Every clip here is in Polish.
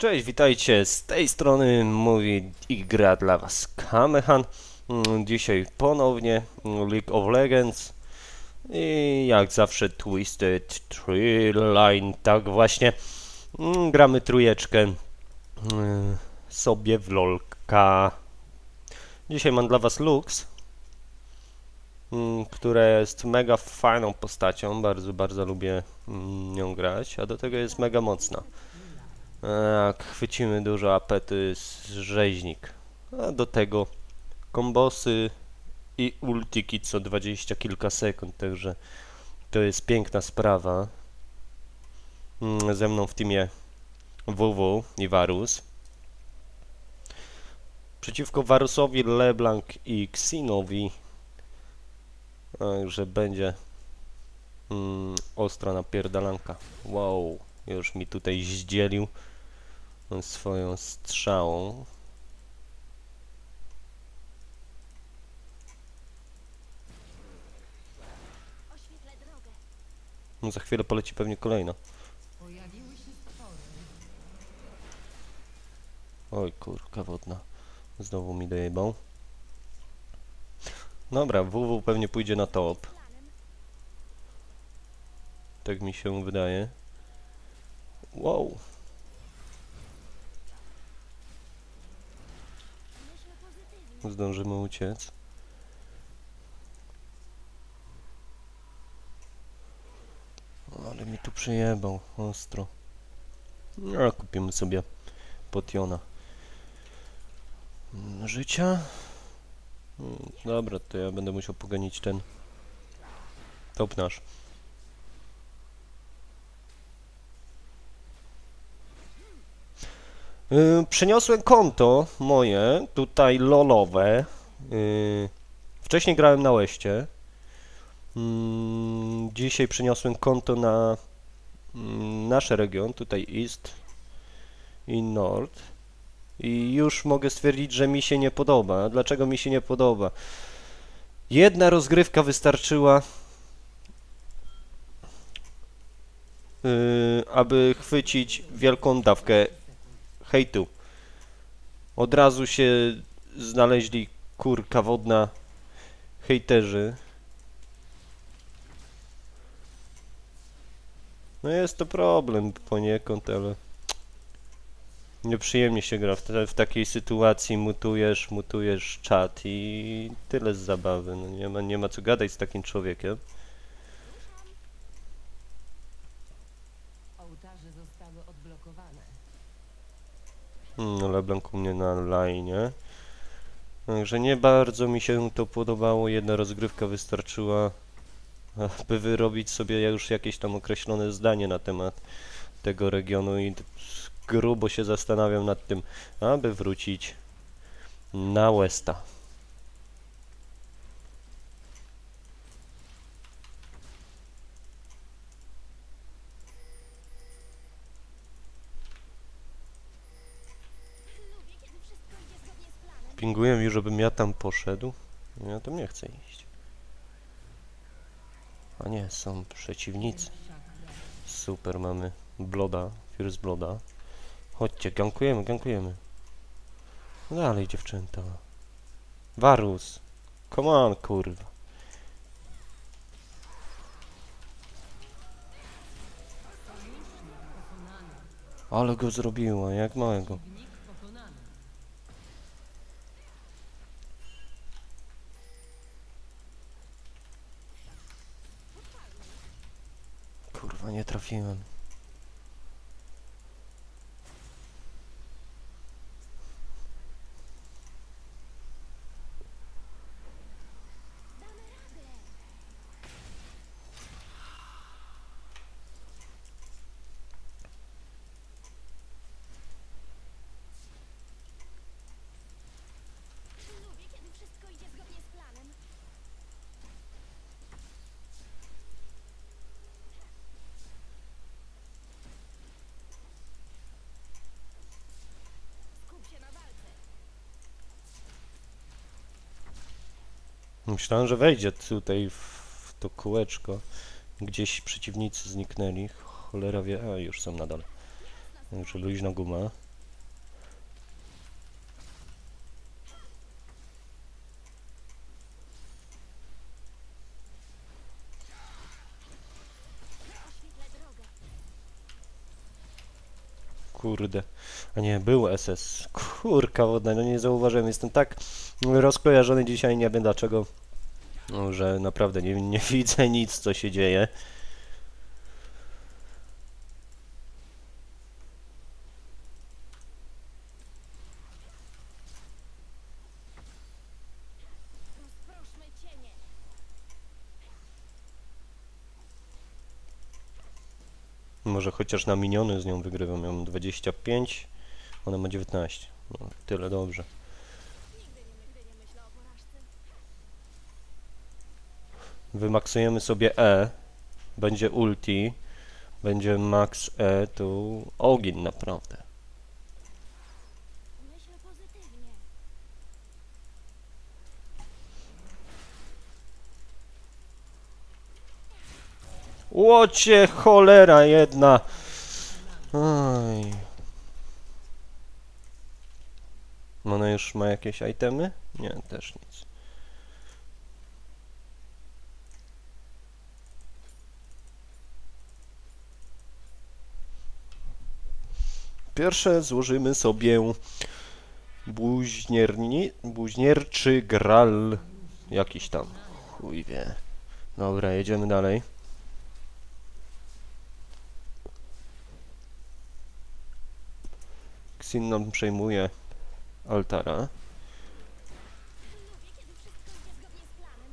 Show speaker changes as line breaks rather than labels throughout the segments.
Cześć, witajcie, z tej strony mówi i gra dla was Kamehan. Mm, Dzisiaj ponownie League of Legends i jak zawsze Twisted Tree Line, tak właśnie. Mm, Gramy trójeczkę mm, sobie w LOLka. Dzisiaj mam dla was Lux, która jest mega fajną postacią, bardzo, bardzo lubię nią grać, a do tego jest mega mocna. Chwycimy dużo apety z rzeźnik. A do tego kombosy i ultiki co 20 kilka sekund, także to jest piękna sprawa. Mm, Ze mną w teamie WW i Varus. Przeciwko Varusowi, LeBlanc i Xinowi. Także będzie mm, ostra napierdalanka. Wow, już mi tutaj zdzielił swoją strzałą.
Oświetlę drogę.
No za chwilę poleci pewnie kolejna.
Pojawiły się stwory.
Oj kurka wodna. Znowu mi dojebał. Dobra, WW pewnie pójdzie na top. Tak mi się wydaje. Wow. Zdążymy uciec. Ale mi tu przyjebał, ostro. No, kupimy sobie potiona. Mm, Życia? Mm, Dobra, to ja będę musiał poganić ten top nasz. Yy, przeniosłem konto moje, tutaj lolowe. Yy, wcześniej grałem na Łeście. Mm, dzisiaj przeniosłem konto na mm, nasz region, tutaj East i North. I już mogę stwierdzić, że mi się nie podoba. Dlaczego mi się nie podoba? Jedna rozgrywka wystarczyła, yy, aby chwycić wielką dawkę hejtu. Od razu się znaleźli kurka wodna hejterzy. No jest to problem poniekąd, ale nieprzyjemnie się gra w, te, w takiej sytuacji. Mutujesz, mutujesz czat i tyle z zabawy. No nie ma, nie ma co gadać z takim człowiekiem. No, LeBlanc u mnie na line. Także nie bardzo mi się to podobało. Jedna rozgrywka wystarczyła, by wyrobić sobie już jakieś tam określone zdanie na temat tego regionu i grubo się zastanawiam nad tym, aby wrócić na Westa.
Lubię, kiedy wszystko idzie zgodnie
Pinguję mi, żebym ja tam poszedł. Ja tam nie chcę iść. A nie, są przeciwnicy. Super, mamy Bloda, First Bloda. Chodźcie, gankujemy, gankujemy. Dalej, dziewczęta. Varus. Come on, kurwa. Ale go zrobiła, jak małego.
Przeciwnik pokonany.
Kurwa, nie trafiłem.
Damy radę. Lubię, kiedy wszystko idzie zgodnie z planem. Skup się na walce.
Myślałem, że wejdzie tutaj w to kółeczko. Gdzieś przeciwnicy zniknęli. Cholera wie, a już są na dole. Także luźna guma. Kurde. A nie, był SS. Kurka wodna, no nie zauważyłem. Jestem tak rozkojarzony dzisiaj, nie wiem dlaczego, że naprawdę nie, nie widzę nic, co się dzieje. Chociaż na miniony z nią wygrywam. Ja mam 25, ona ma 19. No, tyle dobrze. Wymaksujemy sobie E. Będzie ulti. Będzie max E, to ogień naprawdę. Łocie cholera jedna. Oj. Ona już ma jakieś itemy? Nie, też nic. Pierwsze złożymy sobie bluźnierni, bluźnierczy gral. Jakiś tam. Chuj wie. Dobra, jedziemy dalej. Xin nam przejmuje altara.
Lubię, kiedy wszystko idzie zgodnie z planem.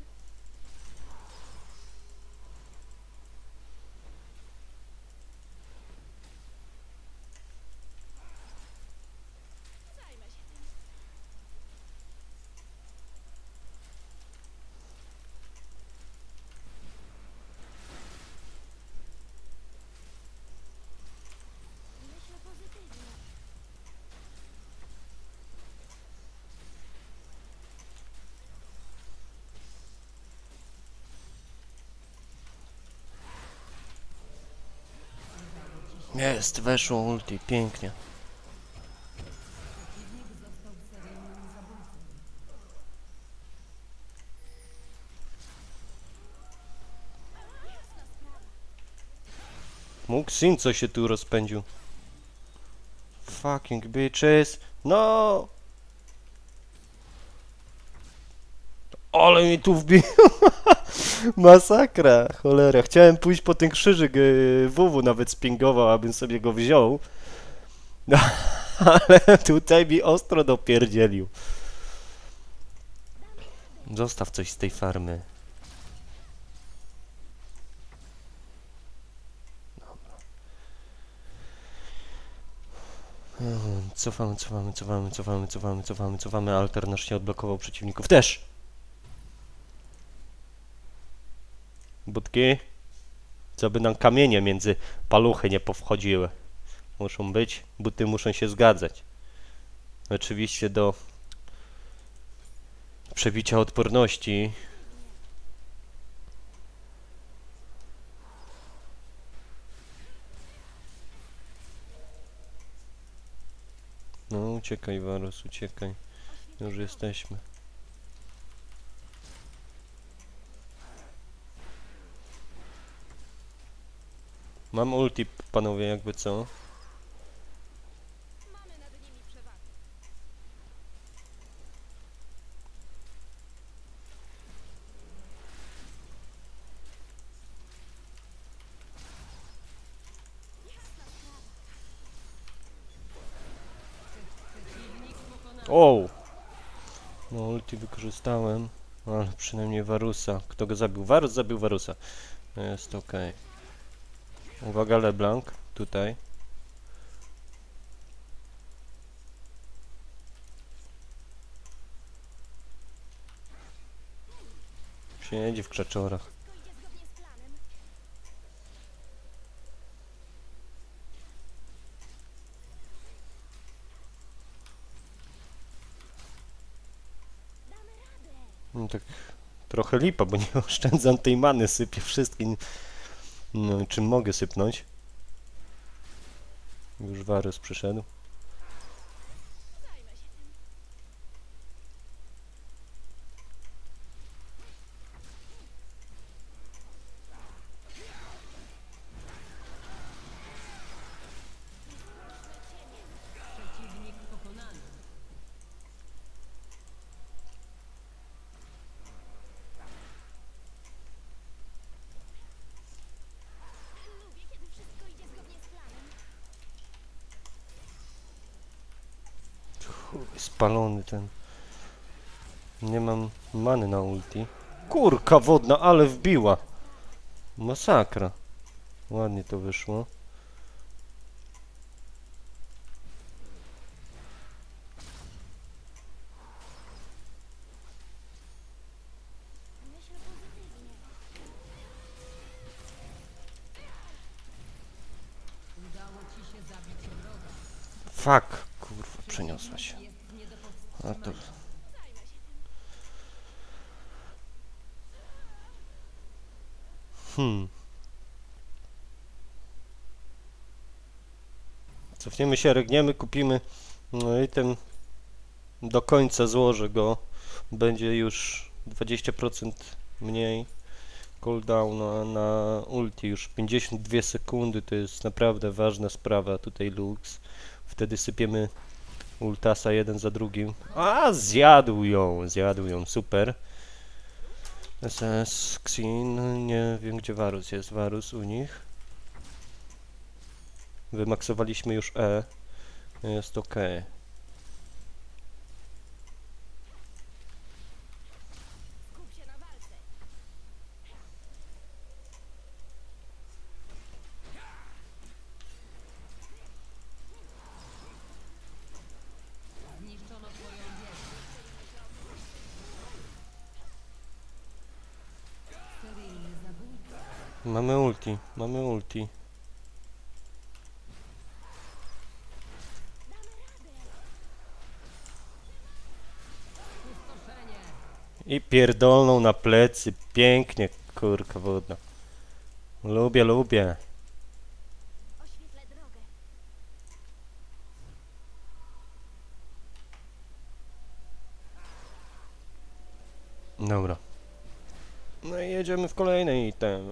Zajmę się tym. Myślę pozytywnie.
Jest, weszło ulti, pięknie. Mógł Xin co się tu rozpędził. Fucking bitches. No! Ale mi tu wbił. Masakra, cholera. Chciałem pójść po ten krzyżyk yy, WW nawet spingował, abym sobie go wziął. No, ale tutaj mi ostro dopierdzielił. Zostaw coś z tej farmy. Cofamy, cofamy, cofamy, cofamy, cofamy, cofamy, cofamy. Alter nasz się odblokował przeciwników też. Budki. Co by nam kamienie między paluchy nie powchodziły. Muszą być, buty muszą się zgadzać. Oczywiście do przebicia odporności. No uciekaj Varus, uciekaj. Już jesteśmy. Mam ulti, panowie, jakby co.
Mamy nad nimi przewagę.
O! No ulti wykorzystałem, ale przynajmniej Varusa. Kto go zabił? Varus zabił Varusa. Jest okej. Uwaga LeBlanc, tutaj. Siedzi w krzaczorach. No tak trochę lipa, bo nie oszczędzam tej many, sypię wszystkim. No, czym mogę sypnąć? Już Varus przyszedł.
Zajmę się tym. Rozproszmy cienie.
Spalony ten. Nie mam many na ulti. Kurka wodna, ale wbiła. Masakra. Ładnie to wyszło. Fuck, kurwa, przeniosła się.
Jest nie do
A to... Hmm. Cofniemy się, regniemy, kupimy no i ten do końca złożę go. Będzie już 20% mniej cooldowna na ulti. Już 52 sekundy to jest naprawdę ważna sprawa tutaj Lux. Wtedy sypiemy Ultasa jeden za drugim. A, zjadł ją, zjadł ją, super. SS, Xin, nie wiem gdzie Varus jest. Varus u nich. Wymaksowaliśmy już E. Jest ok. Mamy ulti, mamy ulti. I pierdolną na plecy. Pięknie, kurka wodna. Lubię, lubię.
Oświetlę drogę.
Dobra. No i jedziemy w kolejnej ten.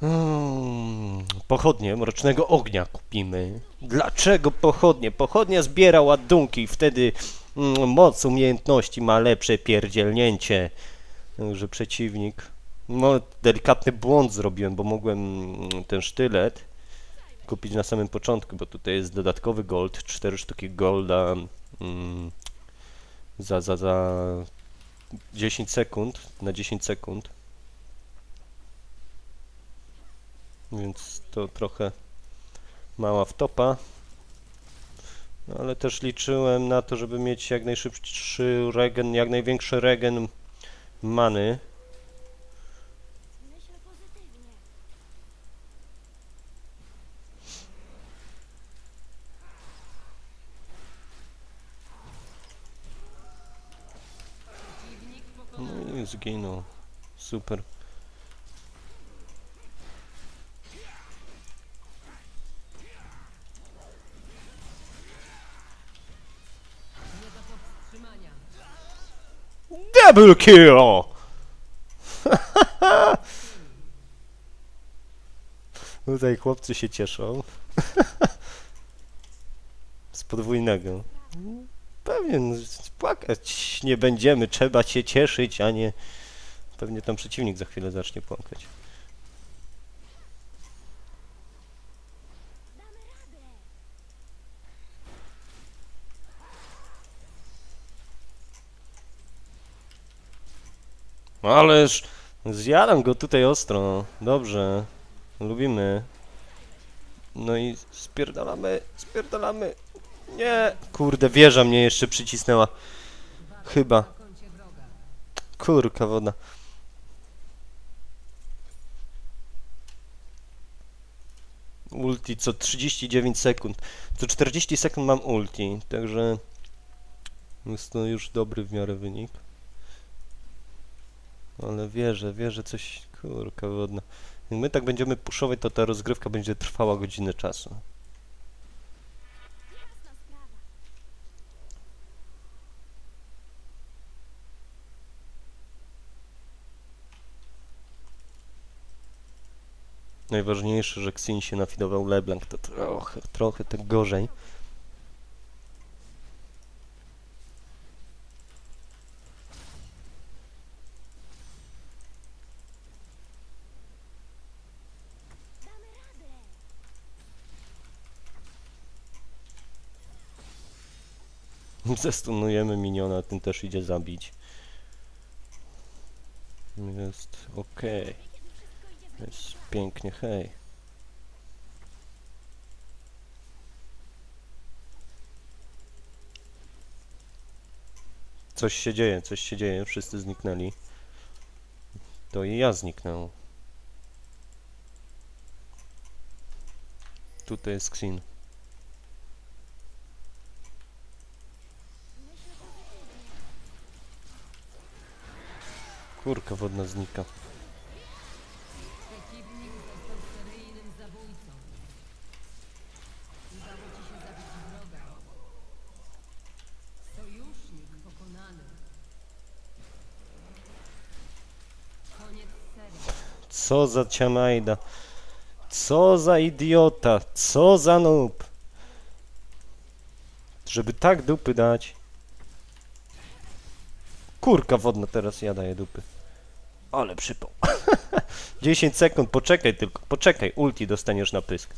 Hmm, pochodnie Mrocznego Ognia kupimy. Dlaczego pochodnie? Pochodnia zbiera ładunki i wtedy mm, moc umiejętności ma lepsze pierdzielnięcie. Że przeciwnik. No, delikatny błąd zrobiłem, bo mogłem mm, ten sztylet kupić na samym początku, bo tutaj jest dodatkowy gold, 4 sztuki golda mm, za, za, za 10 sekund, na 10 sekund. Więc to trochę mała wtopa. No, ale też liczyłem na to, żeby mieć jak najszybszy regen, jak największy regen many. No zginął. Super. Double kill! Tutaj chłopcy się cieszą. Z podwójnego. Pewnie, no, płakać nie będziemy, trzeba się cieszyć, a nie... Pewnie tam przeciwnik za chwilę zacznie płakać. Ależ zjadam go tutaj ostro. Dobrze. Lubimy. No i spierdalamy, spierdalamy. Nie! Kurde, wieża mnie jeszcze przycisnęła. Chyba. Kurka woda. Ulti co 39 sekund. Co 40 sekund mam ulti, także jest to już dobry w miarę wynik. Ale wierzę, wierzę coś, kurka wodna. Jak my tak będziemy puszować, to ta rozgrywka będzie trwała godzinę czasu. Najważniejsze, że Xin się nafidował LeBlanc, to trochę, trochę tak gorzej. Zestunujemy miniona, ten też idzie zabić. Jest okej. Jest pięknie, hej. Coś się dzieje, coś się dzieje, wszyscy zniknęli. To i ja zniknę. Tutaj jest Xin. Kurka wodna znika.
Przeciwnik został seryjnym zabójcą. Udało ci się zabić wroga. Sojusznik pokonany. Koniec serii.
Co za ciamajda. Co za idiota. Co za noob. Żeby tak dupy dać. Kurka wodna teraz ja daję dupy. Ale przypał. 10 sekund, poczekaj tylko, poczekaj. Ulti dostaniesz na pysk.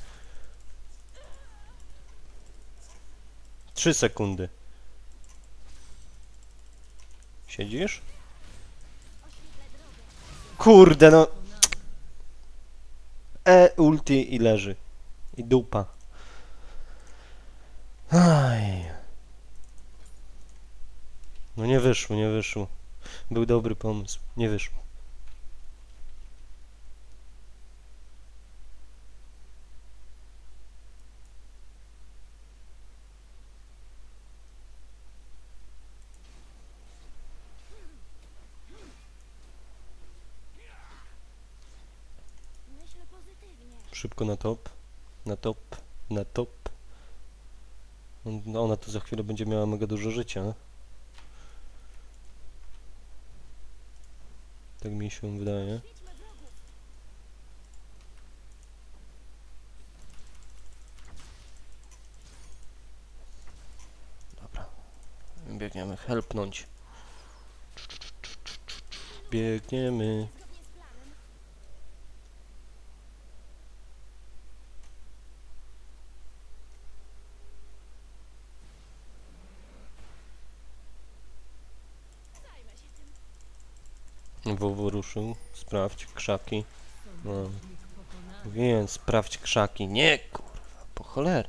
3 sekundy. Siedzisz? Kurde no. E, ulti i leży. I dupa. Aj. No nie wyszło, nie wyszło. Był dobry pomysł. Nie wyszło. Szybko na top. Na top. Na top. No ona tu za chwilę będzie miała mega dużo życia. Tak mi się wydaje. Dobra. Biegniemy helpnąć. Biegniemy.
Zgodnie z planem. Zajmę się
WW ruszył. Sprawdź krzaki. No. Więc sprawdź krzaki. Nie kurwa, po cholerę.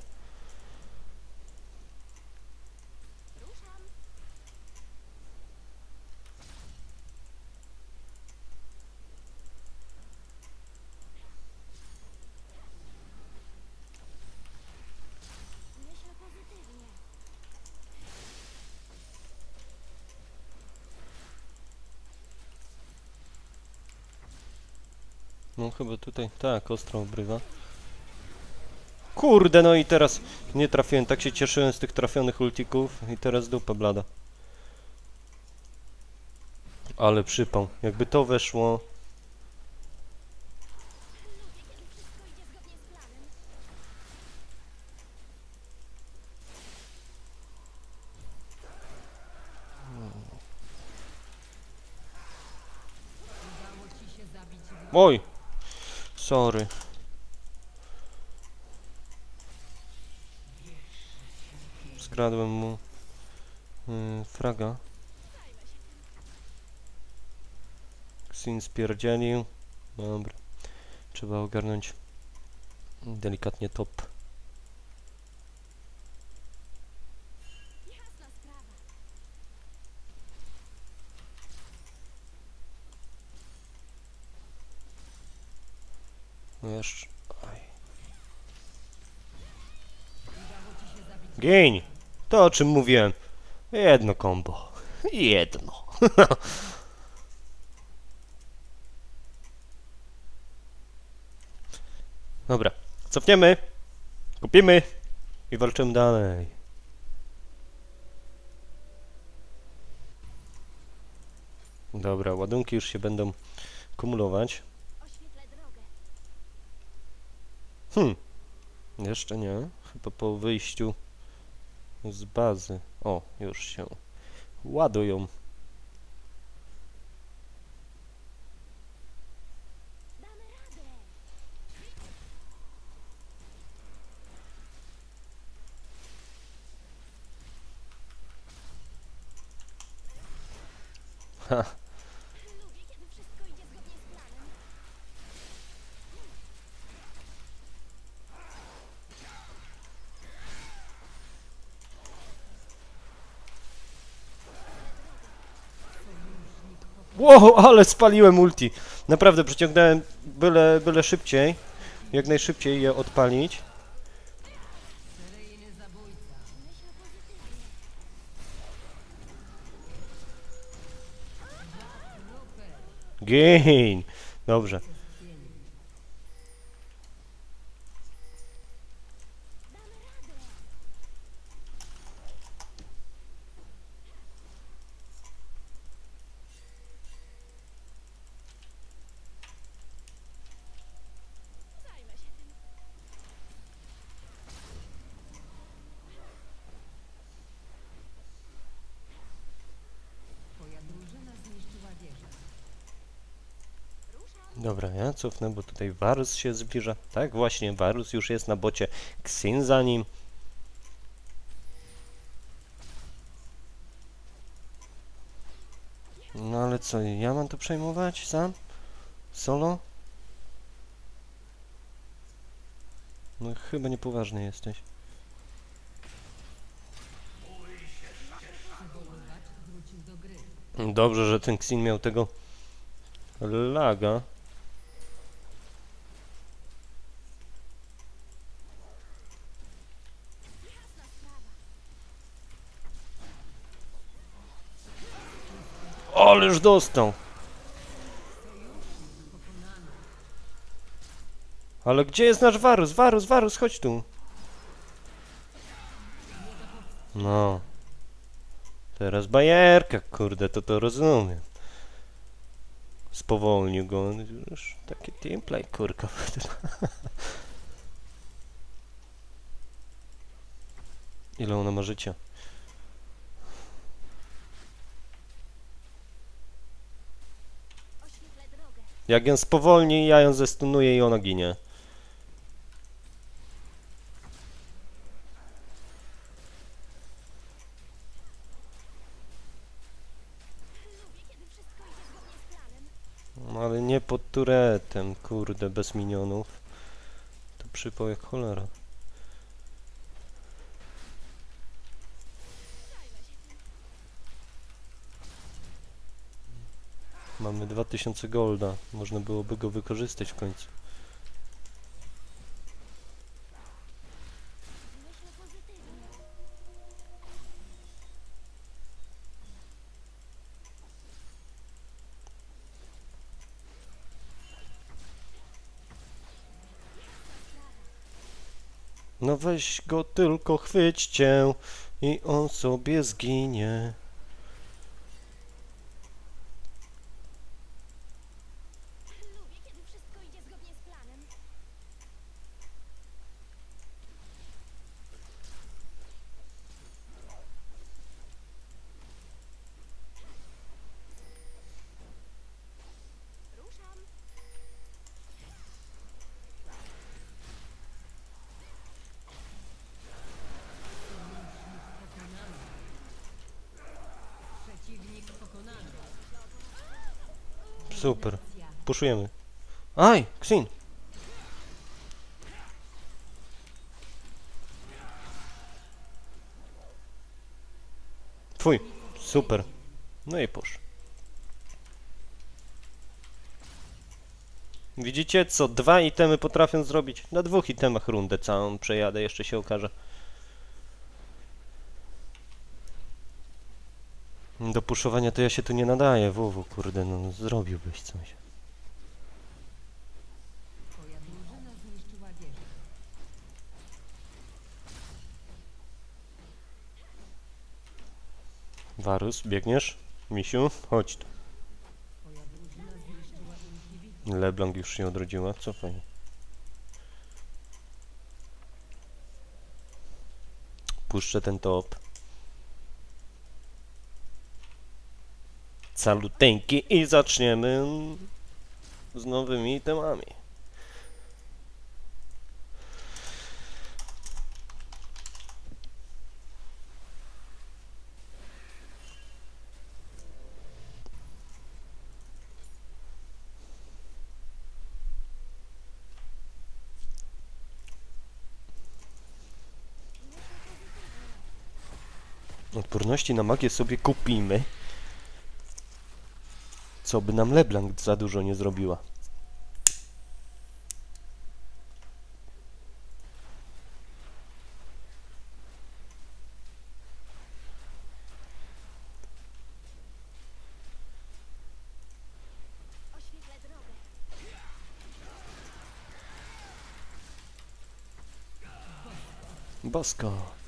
No chyba tutaj, tak, ostro obrywa. Kurde, no i teraz nie trafiłem, tak się cieszyłem z tych trafionych ultików i teraz dupa blada. Ale przypał, jakby to weszło,
Lubię, kiedy wszystko idzie zgodnie z planem.
Udało ci się zabić wroga.
oj, sorry. Skradłem mu yy, fraga. Xin spierdzielił. Dobra. Trzeba ogarnąć delikatnie top.
Jasna sprawa.
No jeszcze. Gień! To o czym mówiłem. Jedno kombo. Jedno. Dobra. Cofniemy. Kupimy. I walczymy dalej. Dobra, ładunki już się będą kumulować.
Oświetlę drogę.
Hmm. Jeszcze nie. Chyba po wyjściu z bazy. O, już się ładują. Wow, ale spaliłem ulti. Naprawdę przyciągnąłem byle, byle szybciej. Jak najszybciej je odpalić. Gin. Dobrze. Ja cofnę, bo tutaj Varus się zbliża. Tak, właśnie, Varus już jest na bocie. Xin za nim. No ale co, ja mam to przejmować sam? Solo? No chyba niepoważny jesteś. Dobrze, że ten Xin miał tego laga. Ależ dostał!
Pokonany.
Ale gdzie jest nasz Varus? Varus, Varus, chodź tu. No. Teraz bajerka, kurde, to to rozumiem. Spowolnił go, już taki teamplay, kurka. Ile ona ma życia? Jak ją spowolni, ja ją zestunuję i ona ginie. No, ale nie pod turetem, kurde, bez minionów. To przypał jak cholera.
Zajmę się tym.
Mamy 2000 golda. Można byłoby go wykorzystać w końcu. No weź go tylko chwyćcie i on sobie zginie. Puszujemy. Aj, Xin! Twój. Super. No i pusz. Widzicie, co dwa itemy potrafią zrobić? Na dwóch itemach rundę całą przejadę, jeszcze się okaże. Do puszowania to ja się tu nie nadaję, WW, kurde, no zrobiłbyś coś. Warus, biegniesz? Misiu, chodź tu. Leblanc już się odrodziła, co fajnie. Puszczę ten top. Saluteńki i zaczniemy z nowymi temami. Odporności na magię sobie kupimy. Co by nam LeBlanc za dużo nie zrobiła. Bosko.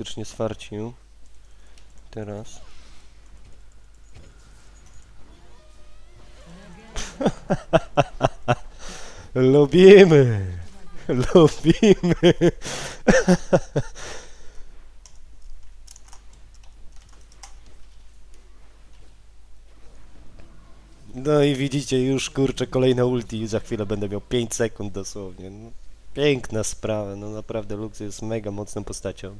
Cień.
Praktycznie swarcił. Teraz. Lubimy! Lubimy! No i widzicie, już kurczę kolejne ulti za chwilę będę miał 5 sekund dosłownie. No, piękna sprawa, no naprawdę Lux jest mega mocną postacią.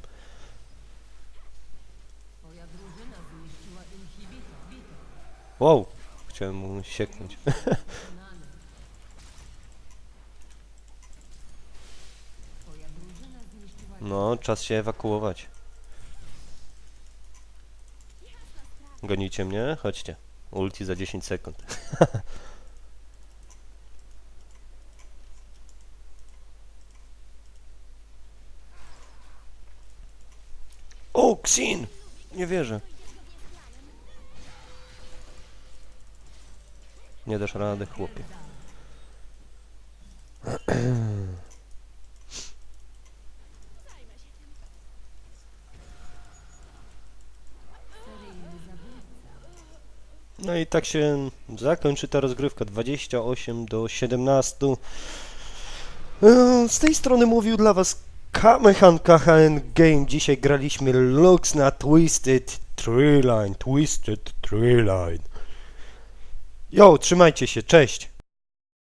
Wow! Chciałem mu sieknąć. No, czas się ewakuować. Gonicie mnie? Chodźcie. Ulti za 10 sekund. o, Xin! Nie wierzę. Nie dasz rady, chłopie. No i tak się zakończy ta rozgrywka 28 do 17. E, Z tej strony mówił dla Was Kamehan KHN Game. Dzisiaj graliśmy Lux na Twisted Tree Line. Twisted Tree Line. Jo, trzymajcie się, cześć!